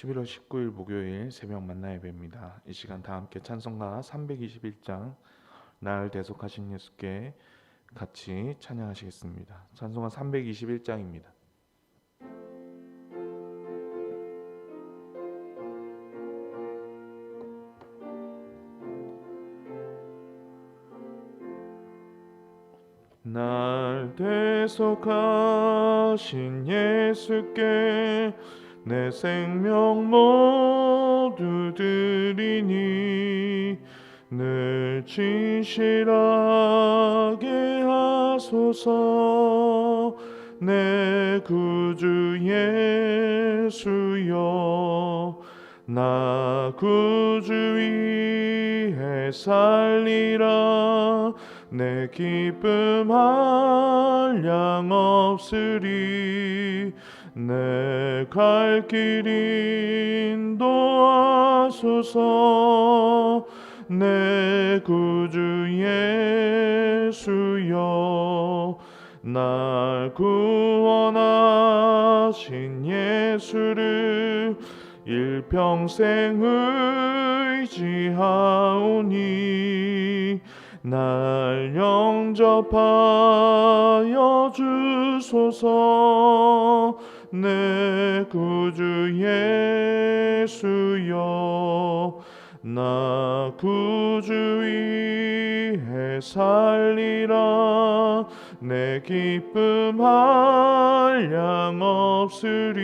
11월 19일 목요일 새벽 만나 예배입니다. 이 시간 다 함께 찬송가 321장 날 대속하신 예수께 같이 찬양하시겠습니다. 찬송가 321장입니다. 날 대속하신 예수께 내 생명 모두 드리니 늘 진실하게 하소서. 내 구주 예수여 나 구주 위에 살리라. 내 기쁨 한량 없으리 내 갈 길 인도하소서. 내 구주 예수여 날 구원하신 예수를 일평생 의지하오니 날 영접하여 주소서 내 구주 예수여 나 구주 위에 살리라. 내 기쁨 한량 없으리.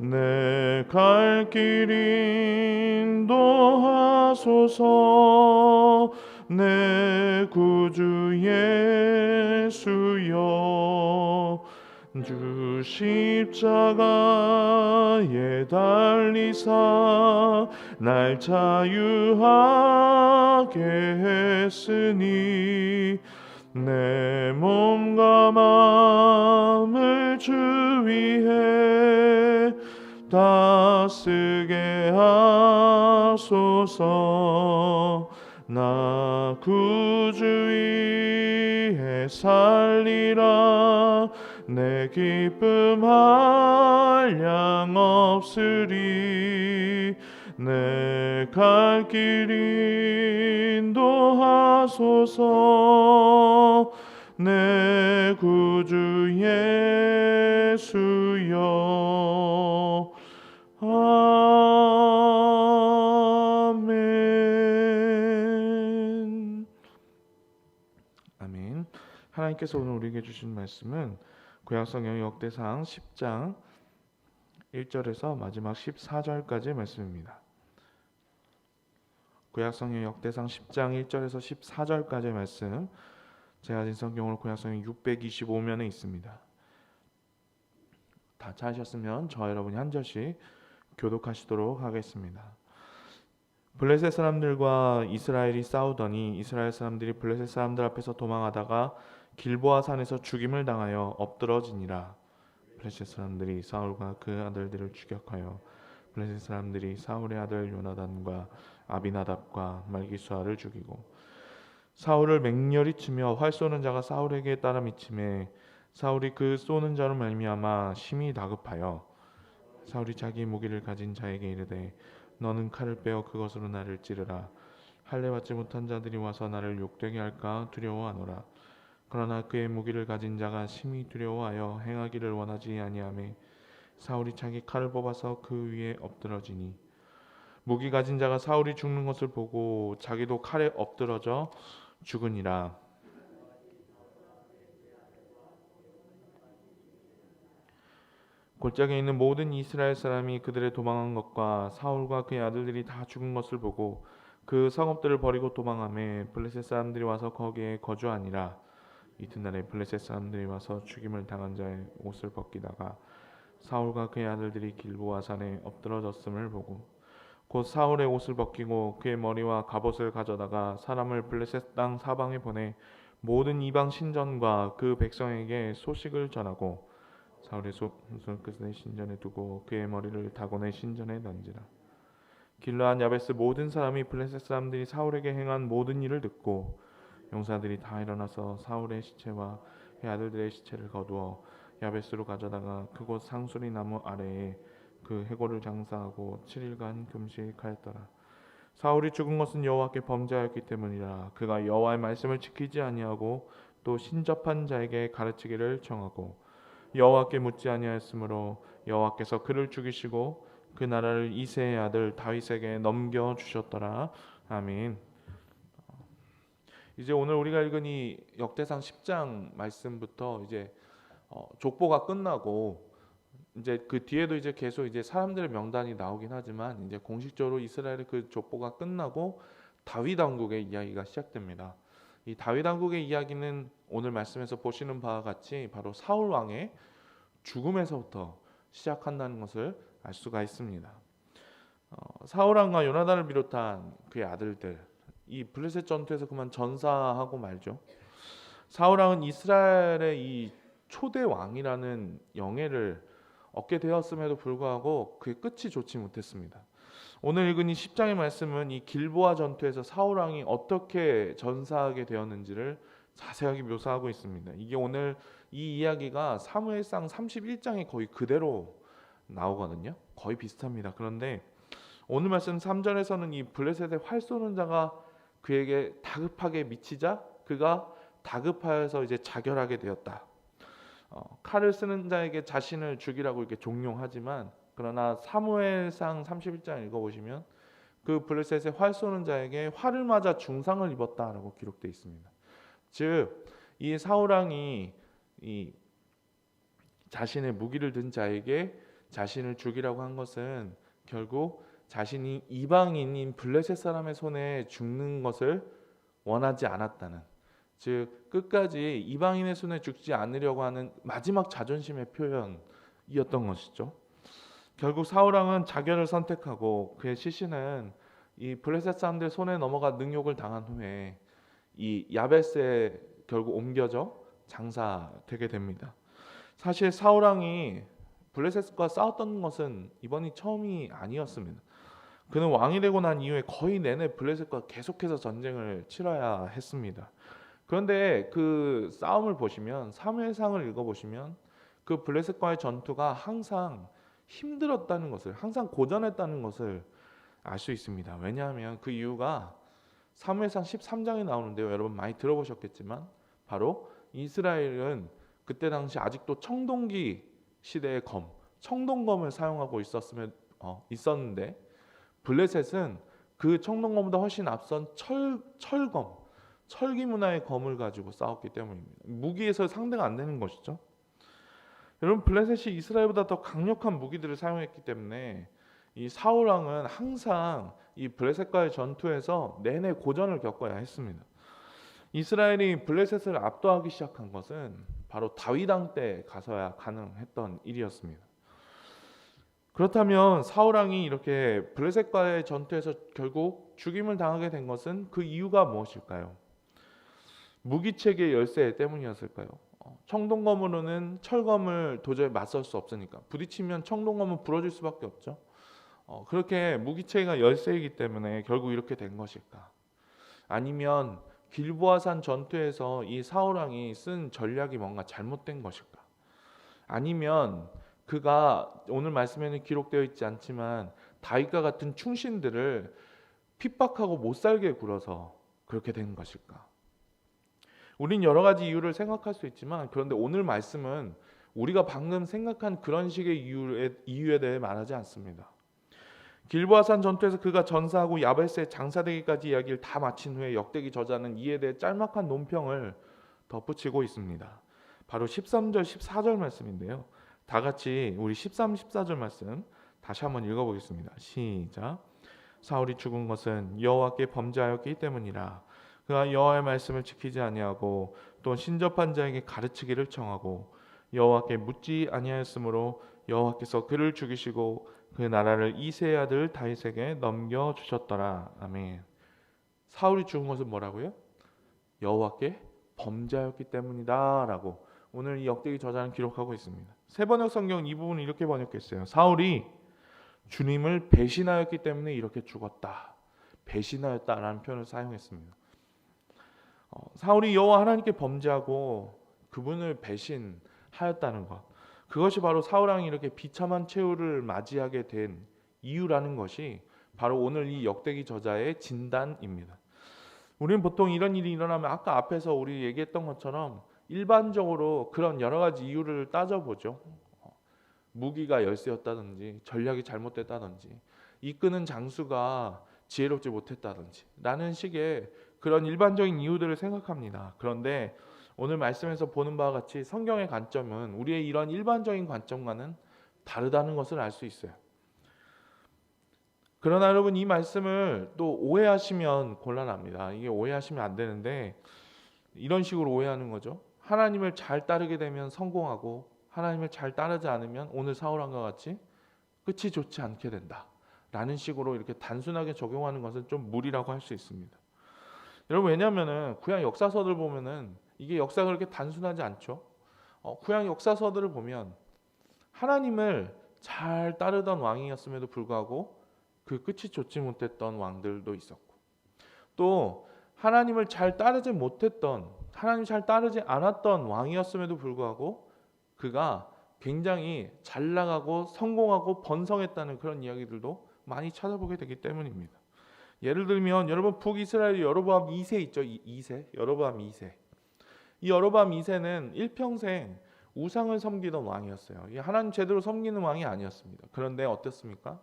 내 갈 길 인도하소서. 내 구주 예수여 주 십자가에 달리사 날 자유하게 했으니 내 몸과 마음을 주 위해 다쓰게 하소서. 나 구주 위에 살리라 내 기쁨 한량 없으리. 내 갈 길 인도하소서. 내 구주 예수여. 아멘. 아멘. 하나님께서 오늘 우리에게 주신 말씀은 구약성경 역대상 10장 1절에서 마지막 14절까지의 말씀입니다. 구약성경 역대상 10장 1절에서 14절까지의 말씀 제가 가진 성경으로 구약성경 625면에 있습니다. 다 찾으셨으면 저와 여러분이 한 절씩 교독하시도록 하겠습니다. 블레셋 사람들과 이스라엘이 싸우더니 이스라엘 사람들이 블레셋 사람들 앞에서 도망하다가 길보아 산에서 죽임을 당하여 엎드러지니라. 블레셋 사람들이 사울과 그 아들들을 추격하여 블레셋 사람들이 사울의 아들 요나단과 아비나답과 말기수아를 죽이고 사울을 맹렬히 치며 활 쏘는 자가 사울에게 따라 미침에 사울이 그 쏘는 자로 말미암아 심히 다급하여 사울이 자기 무기를 가진 자에게 이르되 너는 칼을 빼어 그것으로 나를 찌르라. 할례 받지 못한 자들이 와서 나를 욕되게 할까? 두려워하노라 그러나 그의 무기를 가진 자가 심히 두려워하여 행하기를 원하지 아니하매 사울이 자기 칼을 뽑아서 그 위에 엎드러지니 무기 가진 자가 사울이 죽는 것을 보고 자기도 칼에 엎드러져 죽으니라. 골짜기에 있는 모든 이스라엘 사람이 그들의 도망한 것과 사울과 그의 아들들이 다 죽은 것을 보고 그 성읍들을 버리고 도망함에 블레셋 사람들이 와서 거기에 거주하니라 이튿날에 블레셋 사람들이 와서 죽임을 당한 자의 옷을 벗기다가 사울과 그의 아들들이 길보아 산에 엎드러졌음을 보고 곧 사울의 옷을 벗기고 그의 머리와 갑옷을 가져다가 사람을 블레셋 땅 사방에 보내 모든 이방 신전과 그 백성에게 소식을 전하고 사울의 손을 끝에 신전에 두고 그의 머리를 다곤의 신전에 던지라. 길라한 야베스 모든 사람이 블레셋 사람들이 사울에게 행한 모든 일을 듣고 용사들이 다 일어나서 사울의 시체와 그의 아들들의 시체를 거두어 야베스로 가져다가 그곳 상수리 나무 아래에 그 해골을 장사하고 7일간 금식하였더라. 사울이 죽은 것은 여호와께 범죄하였기 때문이라 그가 여호와의 말씀을 지키지 아니하고 또 신접한 자에게 가르치기를 정하고 여호와께 묻지 아니하였으므로 여호와께서 그를 죽이시고 그 나라를 이세의 아들 다윗에게 넘겨 주셨더라. 아멘. 이제 오늘 우리가 읽은 이 역대상 10장 말씀부터 이제 어, 족보가 끝나고 이제 그 뒤에도 이제 계속 이제 사람들의 명단이 나오긴 하지만 이제 공식적으로 이스라엘의 그 족보가 끝나고 다윗 왕국의 이야기가 시작됩니다. 이 다윗 왕국의 이야기는 오늘 말씀에서 보시는 바와 같이 바로 사울 왕의 죽음에서부터 시작한다는 것을 알 수가 있습니다. 어, 사울 왕과 요나단을 비롯한 그의 아들들 이 블레셋 전투에서 그만 전사하고 말죠. 사울 왕은 이스라엘의 이 초대 왕이라는 영예를 얻게 되었음에도 불구하고 그의 끝이 좋지 못했습니다. 오늘 읽은 이 10장의 말씀은 이 길보아 전투에서 사울 왕이 어떻게 전사하게 되었는지를 자세하게 묘사하고 있습니다. 이게 오늘 이 이야기가 사무엘상 31장에 거의 그대로 나오거든요. 거의 비슷합니다. 그런데 오늘 말씀 3절에서는 이 블레셋의 활 쏘는 자가 그에게 다급하게 미치자 그가 다급하여서 이제 자결하게 되었다. 어, 칼을 쓰는 자에게 자신을 죽이라고 이렇게 종용하지만 그러나 사무엘상 31장 읽어보시면 그 블레셋의 활 쏘는 자에게 활을 맞아 중상을 입었다라고 기록되어 있습니다. 즉 이 사울왕이 이 자신의 무기를 든 자에게 자신을 죽이라고 한 것은 결국 자신이 이방인인 블레셋 사람의 손에 죽는 것을 원하지 않았다는 즉 끝까지 이방인의 손에 죽지 않으려고 하는 마지막 자존심의 표현이었던 것이죠. 결국 사울 왕은 자결을 선택하고 그의 시신은 이 블레셋 사람들 손에 넘어가 능욕을 당한 후에 이 야베스에 결국 옮겨져 장사되게 됩니다. 사실 사울 왕이 블레셋과 싸웠던 것은 이번이 처음이 아니었습니다. 그는 왕이 되고 난 이후에 거의 내내 블레셋과 계속해서 전쟁을 치러야 했습니다. 그런데 그 싸움을 보시면 사무엘상을 읽어보시면 그 블레셋과의 전투가 항상 힘들었다는 것을 항상 고전했다는 것을 알 수 있습니다. 왜냐하면 그 이유가 사무엘상 13장에 나오는데요. 여러분 많이 들어보셨겠지만 바로 이스라엘은 그때 당시 아직도 청동기 시대의 검, 청동검을 사용하고 있었으면 어, 있었는데 블레셋은 그 청동검보다 훨씬 앞선 철 철검, 철기 문화의 검을 가지고 싸웠기 때문입니다. 무기에서 상대가 안 되는 것이죠. 여러분 블레셋이 이스라엘보다 더 강력한 무기들을 사용했기 때문에 이 사울 왕은 항상 이 블레셋과의 전투에서 내내 고전을 겪어야 했습니다. 이스라엘이 블레셋을 압도하기 시작한 것은 바로 다윗 왕때 가서야 가능했던 일이었습니다. 그렇다면 사울 왕이 이렇게 블레셋과의 전투에서 결국 죽임을 당하게 된 것은 그 이유가 무엇일까요? 무기체계 열쇠 때문이었을까요? 어, 청동검으로는 철검을 도저히 맞설 수 없으니까 부딪히면 청동검은 부러질 수밖에 없죠. 어, 그렇게 무기체계가 열쇠이기 때문에 결국 이렇게 된 것일까? 아니면 길보아산 전투에서 이 사울 왕이 쓴 전략이 뭔가 잘못된 것일까? 아니면 그가 오늘 말씀에는 기록되어 있지 않지만 다윗과 같은 충신들을 핍박하고 못 살게 굴어서 그렇게 된 것일까? 우린 여러 가지 이유를 생각할 수 있지만 그런데 오늘 말씀은 우리가 방금 생각한 그런 식의 이유에, 이유에 대해 말하지 않습니다. 길보아산 전투에서 그가 전사하고 야베스에 장사되기까지 이야기를 다 마친 후에 역대기 저자는 이에 대해 짤막한 논평을 덧붙이고 있습니다. 바로 13절, 14절 말씀인데요. 다 같이 우리 13, 14절 말씀 다시 한번 읽어보겠습니다. 시작. 사울이 죽은 것은 여호와께 범죄하였기 때문이라. 그가 여호와의 말씀을 지키지 아니하고 또 신접한 자에게 가르치기를 청하고 여호와께 묻지 아니하였으므로 여호와께서 그를 죽이시고 그 나라를 이세의 아들 다윗에게 넘겨 주셨더라. 아멘. 사울이 죽은 것은 뭐라고요? 여호와께 범죄하였기 때문이다라고 오늘 이 역대기 저자는 기록하고 있습니다. 세번역 성경 이 부분을 이렇게 번역했어요. 사울이 주님을 배신하였기 때문에 이렇게 죽었다. 배신하였다라는 표현을 사용했습니다. 어, 사울이 여호와 하나님께 범죄하고 그분을 배신하였다는 것. 그것이 바로 사울 왕이 이렇게 비참한 최후를 맞이하게 된 이유라는 것이 바로 오늘 이 역대기 저자의 진단입니다. 우리는 보통 이런 일이 일어나면 아까 앞에서 우리 얘기했던 것처럼 일반적으로 그런 여러 가지 이유를 따져보죠. 무기가 열세였다든지 전략이 잘못됐다든지 이끄는 장수가 지혜롭지 못했다든지 라는 식의 그런 일반적인 이유들을 생각합니다. 그런데 오늘 말씀에서 보는 바와 같이 성경의 관점은 우리의 이런 일반적인 관점과는 다르다는 것을 알 수 있어요. 그러나 여러분 이 말씀을 또 오해하시면 곤란합니다. 이게 오해하시면 안 되는데 이런 식으로 오해하는 거죠. 하나님을 잘 따르게 되면 성공하고 하나님을 잘 따르지 않으면 오늘 사울왕과 같이 끝이 좋지 않게 된다. 라는 식으로 이렇게 단순하게 적용하는 것은 좀 무리라고 할 수 있습니다. 여러분 왜냐하면은 구약 역사서들 보면은 이게 역사가 그렇게 단순하지 않죠. 어, 구약 역사서들을 보면 하나님을 잘 따르던 왕이었음에도 불구하고 그 끝이 좋지 못했던 왕들도 있었고 또 하나님을 잘 따르지 못했던 하나님 잘 따르지 않았던 왕이었음에도 불구하고 그가 굉장히 잘 나가고 성공하고 번성했다는 그런 이야기들도 많이 찾아보게 되기 때문입니다. 예를 들면 여러분 북이스라엘 여로보암 2세 있죠? 2세 여로보암 2세 이 여로보암 2세는 일평생 우상을 섬기던 왕이었어요. 하나님 제대로 섬기는 왕이 아니었습니다. 그런데 어땠습니까?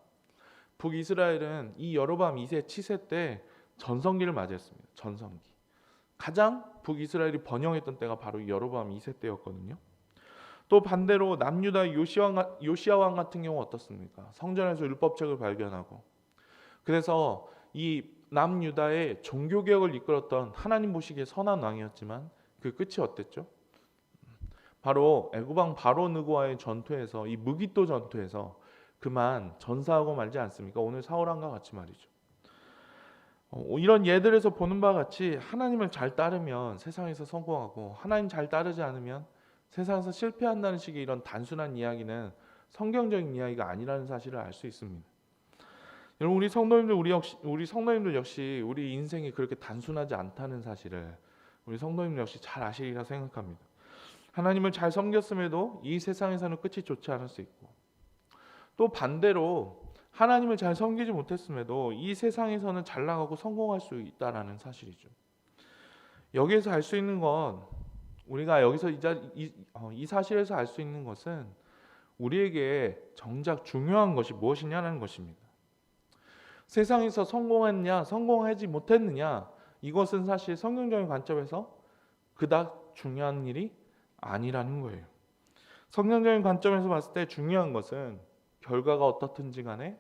북이스라엘은 이 여로보암 2세 치세 때 전성기를 맞이했습니다. 전성기. 가장 북이스라엘이 번영했던 때가 바로 이 여로보암 2세 때였거든요. 또 반대로 남유다 요시아, 요시아 왕 같은 경우 어떻습니까? 성전에서 율법책을 발견하고 그래서 이 남유다의 종교 개혁을 이끌었던 하나님 보시기에 선한 왕이었지만 그 끝이 어땠죠? 바로 애굽왕 바로 느고와의 전투에서 이 무기또 전투에서 그만 전사하고 말지 않습니까? 오늘 사울왕과 같이 말이죠. 어, 이런 예들에서 보는 바와 같이 하나님을 잘 따르면 세상에서 성공하고 하나님 잘 따르지 않으면 세상에서 실패한다는 식의 이런 단순한 이야기는 성경적인 이야기가 아니라는 사실을 알 수 있습니다. 여러분 우리 성도님들 우리 역시 우리 성도님들 역시 우리 인생이 그렇게 단순하지 않다는 사실을 우리 성도님들 역시 잘 아시리라 생각합니다. 하나님을 잘 섬겼음에도 이 세상에서는 끝이 좋지 않을 수 있고 또 반대로 하나님을 잘 섬기지 못했음에도 이 세상에서는 잘 나가고 성공할 수 있다라는 사실이죠. 여기에서 알 수 있는 건 우리가 여기서 이, 자, 이, 어, 이 사실에서 알 수 있는 것은 우리에게 정작 중요한 것이 무엇이냐는 것입니다. 세상에서 성공했냐, 성공하지 못했느냐, 이것은 사실 성경적인 관점에서 그닥 중요한 일이 아니라는 거예요. 성경적인 관점에서 봤을 때 중요한 것은 결과가 어떻든지 간에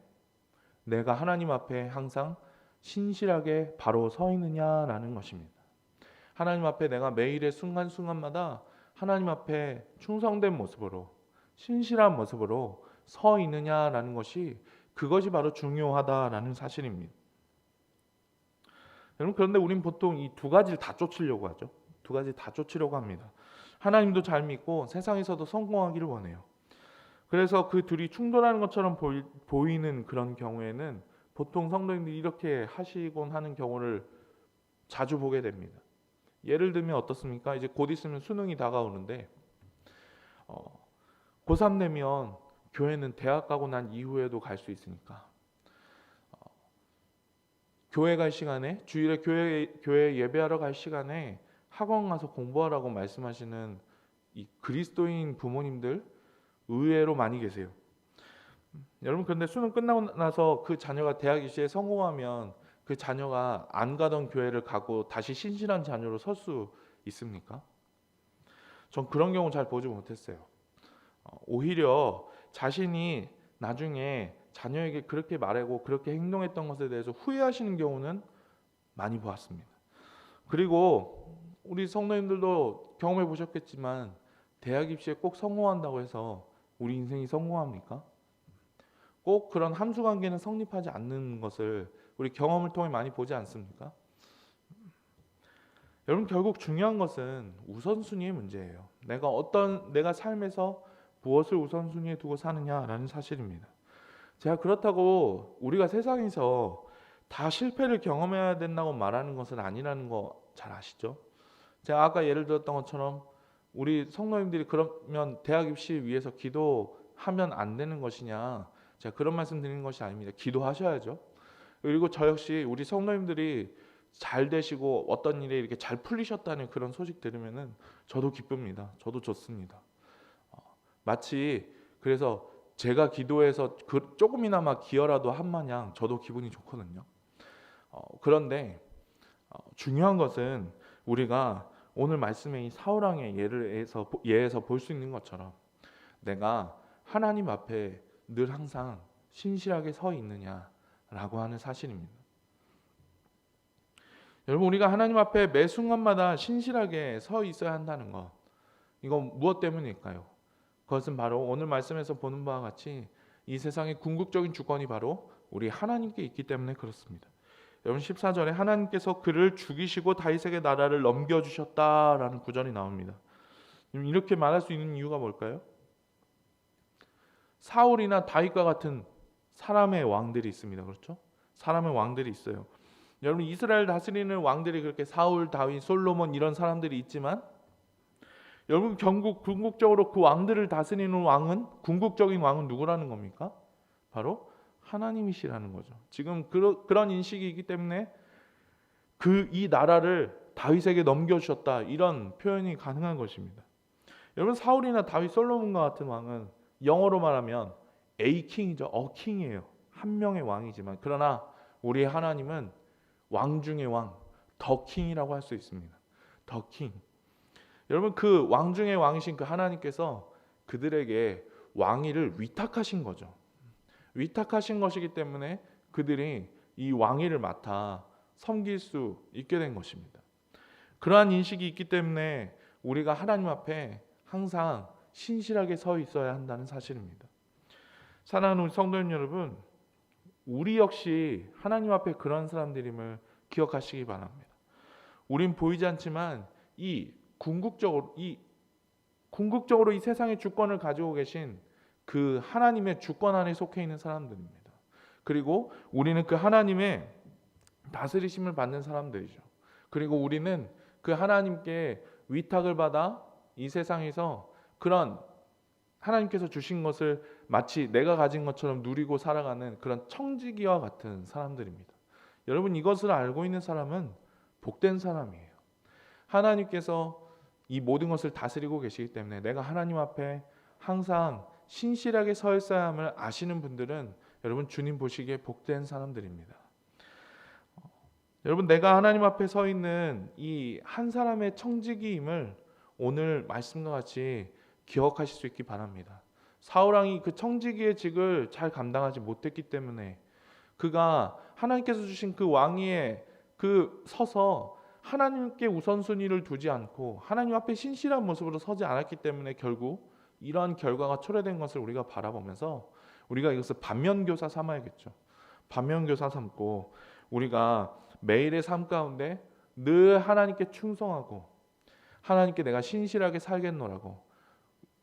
내가 하나님 앞에 항상 신실하게 바로 서 있느냐라는 것입니다. 하나님 앞에 내가 매일의 순간순간마다 하나님 앞에 충성된 모습으로 신실한 모습으로 서 있느냐라는 것이 그것이 바로 중요하다라는 사실입니다. 여러분 그런데 우린 보통 이 두 가지를 다 쫓으려고 하죠. 두 가지 다 쫓으려고 합니다. 하나님도 잘 믿고 세상에서도 성공하기를 원해요. 그래서 그 둘이 충돌하는 것처럼 보이, 보이 는 그런 경우에는 보통 성도님들이 이렇게 하시곤 하는 경우를 자주 보게 됩니다. 예를 들면 어떻습니까? 이제 곧 있으면 수능이 다가오는데 어, 고3 되면 교회는 대학 가고 난 이후에도 갈 수 있으니까 어, 교회 갈 시간에 주일에 교회 교회 예배하러 갈 시간에 학원 가서 공부하라고 말씀하시는 이 그리스도인 부모님들 의외로 많이 계세요. 여러분 그런데 수능 끝나고 나서 그 자녀가 대학 입시에 성공하면 그 자녀가 안 가던 교회를 가고 다시 신실한 자녀로 설 수 있습니까? 전 그런 경우 잘 보지 못했어요. 어, 오히려 자신이 나중에 자녀에게 그렇게 말하고 그렇게 행동했던 것에 대해서 후회하시는 경우는 많이 보았습니다. 그리고 우리 성도님들도 경험해 보셨겠지만 대학 입시에 꼭 성공한다고 해서 우리 인생이 성공합니까? 꼭 그런 함수 관계는 성립하지 않는 것을 우리 경험을 통해 많이 보지 않습니까? 여러분 결국 중요한 것은 우선순위의 문제예요. 내가 어떤 내가 삶에서 무엇을 우선순위에 두고 사느냐라는 사실입니다. 제가 그렇다고 우리가 세상에서 다 실패를 경험해야 된다고 말하는 것은 아니라는 거 잘 아시죠? 제가 아까 예를 들었던 것처럼 우리 성도님들이 그러면 대학 입시 위해서 기도하면 안 되는 것이냐? 제가 그런 말씀 드리는 것이 아닙니다. 기도하셔야죠. 그리고 저 역시 우리 성도님들이 잘 되시고 어떤 일에 이렇게 잘 풀리셨다는 그런 소식 들으면은 저도 기쁩니다. 저도 좋습니다. 어, 마치 그래서 제가 기도해서 그 조금이나마 기여라도 한 마냥 저도 기분이 좋거든요. 어, 그런데 어, 중요한 것은 우리가 오늘 말씀의 이 사울왕의 예를에서 예에서 볼 수 있는 것처럼 내가 하나님 앞에 늘 항상 신실하게 서 있느냐라고 하는 사실입니다. 여러분 우리가 하나님 앞에 매 순간마다 신실하게 서 있어야 한다는 것 이건 무엇 때문일까요? 그것은 바로 오늘 말씀에서 보는 바와 같이 이 세상의 궁극적인 주권이 바로 우리 하나님께 있기 때문에 그렇습니다. 여러분 14절에 하나님께서 그를 죽이시고 다윗에게 나라를 넘겨 주셨다라는 구절이 나옵니다. 이렇게 말할 수 있는 이유가 뭘까요? 사울이나 다윗과 같은 사람의 왕들이 있습니다. 그렇죠? 사람의 왕들이 있어요. 여러분 이스라엘 다스리는 왕들이 그렇게 사울, 다윗, 솔로몬 이런 사람들이 있지만 여러분 결국 궁극적으로 그 왕들을 다스리는 왕은 궁극적인 왕은 누구라는 겁니까? 바로 하나님이시라는 거죠. 지금 그러, 그런 인식이 있기 때문에 그 이 나라를 다윗에게 넘겨주셨다 이런 표현이 가능한 것입니다. 여러분 사울이나 다윗, 솔로몬과 같은 왕은 영어로 말하면 A 킹이죠. 어 킹이에요. 한 명의 왕이지만 그러나 우리 하나님은 왕 중의 왕, 더 킹이라고 할 수 있습니다. 더 킹. 여러분 그 왕 중의 왕이신 그 하나님께서 그들에게 왕위를 위탁하신 거죠. 위탁하신 것이기 때문에 그들이 이 왕위를 맡아 섬길 수 있게 된 것입니다. 그러한 인식이 있기 때문에 우리가 하나님 앞에 항상 신실하게 서 있어야 한다는 사실입니다. 사랑하는 성도님 여러분, 우리 역시 하나님 앞에 그런 사람들임을 기억하시기 바랍니다. 우린 보이지 않지만 이 궁극적으로 이 궁극적으로 이 세상의 주권을 가지고 계신 그 하나님의 주권 안에 속해 있는 사람들입니다. 그리고 우리는 그 하나님의 다스리심을 받는 사람들이죠. 그리고 우리는 그 하나님께 위탁을 받아 이 세상에서 그런 하나님께서 주신 것을 마치 내가 가진 것처럼 누리고 살아가는 그런 청지기와 같은 사람들입니다. 여러분 이것을 알고 있는 사람은 복된 사람이에요. 하나님께서 이 모든 것을 다스리고 계시기 때문에 내가 하나님 앞에 항상 신실하게 서 있어야 함을 아시는 분들은 여러분 주님 보시기에 복된 사람들입니다. 어, 여러분 내가 하나님 앞에 서 있는 이 한 사람의 청지기임을 오늘 말씀과 같이 기억하실 수 있기 바랍니다. 사울 왕이 그 청지기의 직을 잘 감당하지 못했기 때문에 그가 하나님께서 주신 그 왕위에 그 서서 하나님께 우선순위를 두지 않고 하나님 앞에 신실한 모습으로 서지 않았기 때문에 결국 이러한 결과가 초래된 것을 우리가 바라보면서 우리가 이것을 반면교사 삼아야겠죠. 반면교사 삼고 우리가 매일의 삶 가운데 늘 하나님께 충성하고 하나님께 내가 신실하게 살겠노라고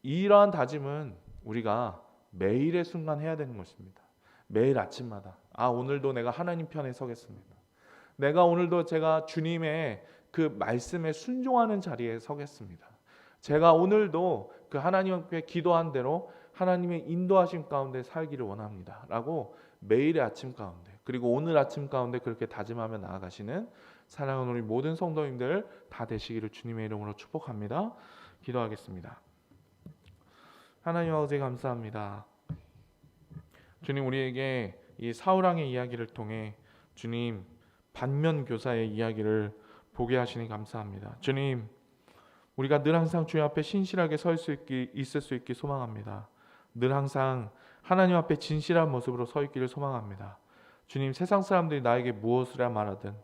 이러한 다짐은 우리가 매일의 순간 해야 되는 것입니다. 매일 아침마다 아 오늘도 내가 하나님 편에 서겠습니다. 내가 오늘도 제가 주님의 그 말씀에 순종하는 자리에 서겠습니다. 제가 오늘도 그 하나님께 기도한 대로 하나님의 인도하심 가운데 살기를 원합니다. 라고 매일의 아침 가운데 그리고 오늘 아침 가운데 그렇게 다짐하며 나아가시는 사랑하는 우리 모든 성도님들 다 되시기를 주님의 이름으로 축복합니다. 기도하겠습니다. 하나님 아버지 감사합니다. 주님 우리에게 이 사울왕의 이야기를 통해 주님 반면 교사의 이야기를 보게 하시니 감사합니다. 주님 우리가 늘 항상 주님 앞에 신실하게 설수 있기 있을 수 있기 소망합니다. 늘 항상 하나님 앞에 진실한 모습으로 서 있기를 소망합니다. 주님 세상 사람들이 나에게 무엇을 말하든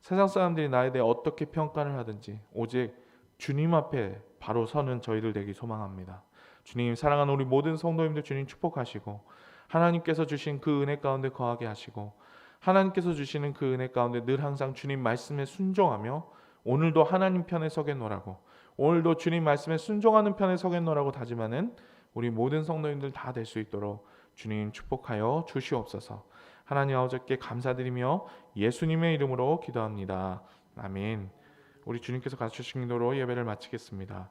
세상 사람들이 나에 대해 어떻게 평가를 하든지 오직 주님 앞에 바로 서는 저희들 되기 소망합니다. 주님 사랑하는 우리 모든 성도님들 주님 축복하시고 하나님께서 주신 그 은혜 가운데 거하게 하시고 하나님께서 주시는 그 은혜 가운데 늘 항상 주님 말씀에 순종하며 오늘도 하나님 편에 서겠노라고 오늘도 주님 말씀에 순종하는 편에 서겠노라고 다짐하는 우리 모든 성도님들 다 될 수 있도록 주님 축복하여 주시옵소서. 하나님 아버지께 감사드리며 예수님의 이름으로 기도합니다. 아멘. 우리 주님께서 가르쳐 주신 대로 예배를 마치겠습니다.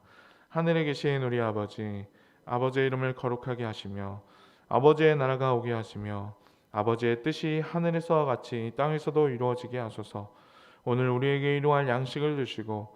하늘에 계신 우리 아버지 아버지의 이름을 거룩하게 하시며 아버지의 나라가 오게 하시며 아버지의 뜻이 하늘에서와 같이 땅에서도 이루어지게 하소서 오늘 우리에게 일용할 양식을 주시고